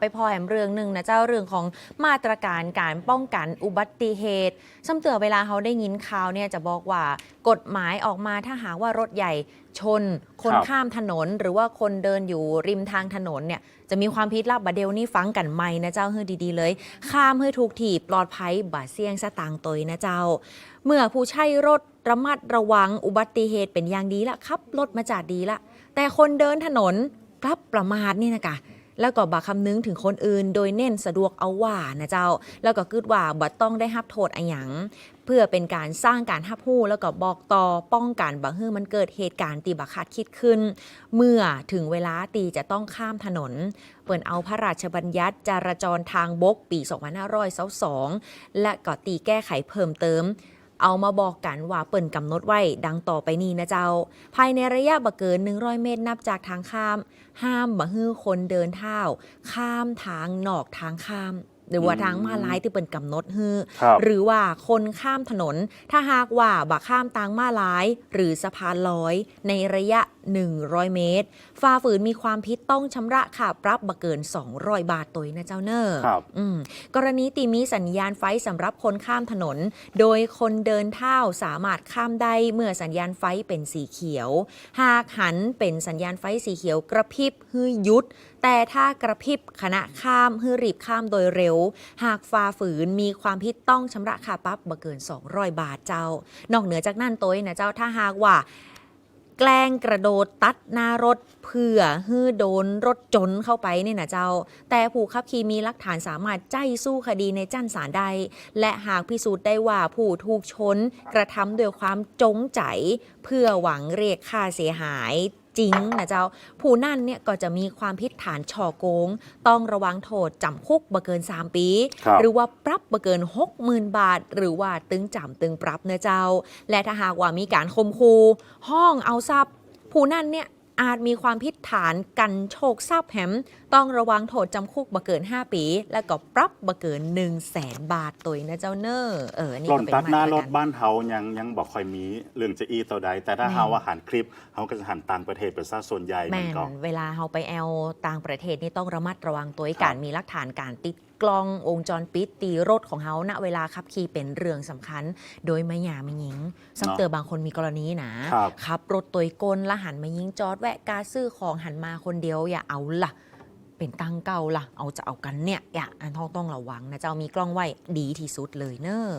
ไปพอแหมเรื่องหนึ่งนะเจ้าเรื่องของมาตรการการป้องกันอุบัติเหตุซ้ำเตือเวลาเขาได้ยินข่าวเนี่ยจะบอกว่ากฎหมายออกมาถ้าหากว่ารถใหญ่ชน คนคข้ามถนน หรือว่าคนเดินอยู่ริมทางถนนเนี่ยจะมีความผิดลับบาเดลนี่ฟังกันไหมนะเจ้าเฮ้ดีๆเลย ข้ามให้ถูกถีบปลอดภัยบาดเสี่ยงสตางตยนะเจ้า เมื่อผู้ใช้รถระมัดระวังอุบัติเหตุเป็นอย่างดีละครับรถมาจากดีละแต่คนเดินถนนกลับประมาทนี่นะกะ แล้วก็บักคำนึงถึงคนอื่น โดยเน้นสะดวกเอาว่านะเจ้า แล้วก็คิดว่าบัต้องได้รับโทษอะหยังเพื่อเป็นการสร้างการหับหู้แล้วก็บอกต่อป้องกันบังฮื้อมันเกิดเหตุการณ์ตีบักคาดคิดขึ้น เมื่อถึงเวลาตีจะต้องข้ามถนน เปิดเอาพระราชบัญญัติจราจรทางบกปี 2522และก็ตีแก้ไขเพิ่มเติม เอามาบอกกันว่าเปิ่นกำหนดไว้ดังต่อไปนี้นะเจ้า ภายในระยะบ่เกิน 100 เมตรนับจากทางข้าม ห้ามบ่ฮื้อคนเดินเท้าข้ามทางนอกทางข้ามหรือว่าอืมทางมาลายที่เปิ่นกำหนดฮื้อครับหรือว่าคนข้ามถนน ถ้าหากว่าบ่ข้ามทางมาลาย หรือสะพานลอย ในระยะ 100 เมตร ฝ่าฝืนมีความผิดต้องชำระค่าปรับบ่เกิน 200 บาทตัวนะเจ้าเนอร์ครับอืมกรณีตีมีสัญญาณไฟสำหรับคนข้ามถนน โดยคนเดินเท้าสามารถข้ามได้เมื่อสัญญาณไฟเป็นสีเขียว หากหันเป็นสัญญาณไฟสีเขียวกระพริบฮือหยุด แต่ถ้ากระพริบขณะข้ามฮือรีบข้ามโดยเร็ว หากฝ่าฝืนมีความผิดต้องชำระค่าปรับบ่เกิน 200 บาทเจ้า นอกเหนือจากนั้นตัวนะเจ้าถ้าหากว่า แกล้งกระโดดตัดหน้ารถเพื่อฮื้อโดนรถจนเข้าไปเนี่ยนะเจ้า แต่ผู้ขับขี่มีหลักฐานสามารถใจสู้คดีในจั้นศาลได้ และหากพิสูจน์ได้ว่าผู้ถูกชน กระทำด้วยความจงใจ เพื่อหวังเรียกค่าเสียหาย จริงนะเจ้า ผู้นั่นเนี่ยก็จะมีความผิดฐานช่อโกง ต้องระวังโทษจำคุกบ่เกิน 3 ปีครับหรือว่าปรับบ่เกิน 60,000 บาท หรือว่าตึงจำตึงปรับเนื้อะเจ้า และถ้าหากว่ามีการคมคูห้องเอาทรัพย์ ผู้นั่นเนี่ย อาจมีความผิดฐานกันโชคทรัพย์แหม ต้องระวังโทษจำคุกบ่เกิน 5 ปี แล้วก็ปรับบ่เกิน1 0 0 0 0แสนบาทตัวนะเจ้าเนอร์เอออันนี่หล่ก็นเป็นตัดหน้ามาตรรถการบ้านเฮายังยังบอกค่อยมีเรื่องจะอีต่อใด แต่ถ้าแม่นเฮาว่าหันคลิปเฮาก็จะหันต่างประเทศเป็นซะส่วนใหญ่แมมันนก็เวลาเราไปแอลต่างประเทศนี่ต้องระมัดระวังตัวครับการมีหลักฐานการติดกล้องวงจรปิดตีรถของเขาณเวลาขับขี่เป็นเรื่องสำคัญ โดยไม่หยาไม่ยิงซัมเตอร์บางคนมีกรณีนะครับขับรถตัวกลและหันมายิงจอดแวะกาซื้อของหันมาคนเดียวอย่าเอาล่ะ เป็นตังเก่าล่ะ เอาจะเอากันเนี่ยอย่าอันท้องต้องระวังนะเจ้ามีกล้องไว้ดีที่สุดเลยเนอะ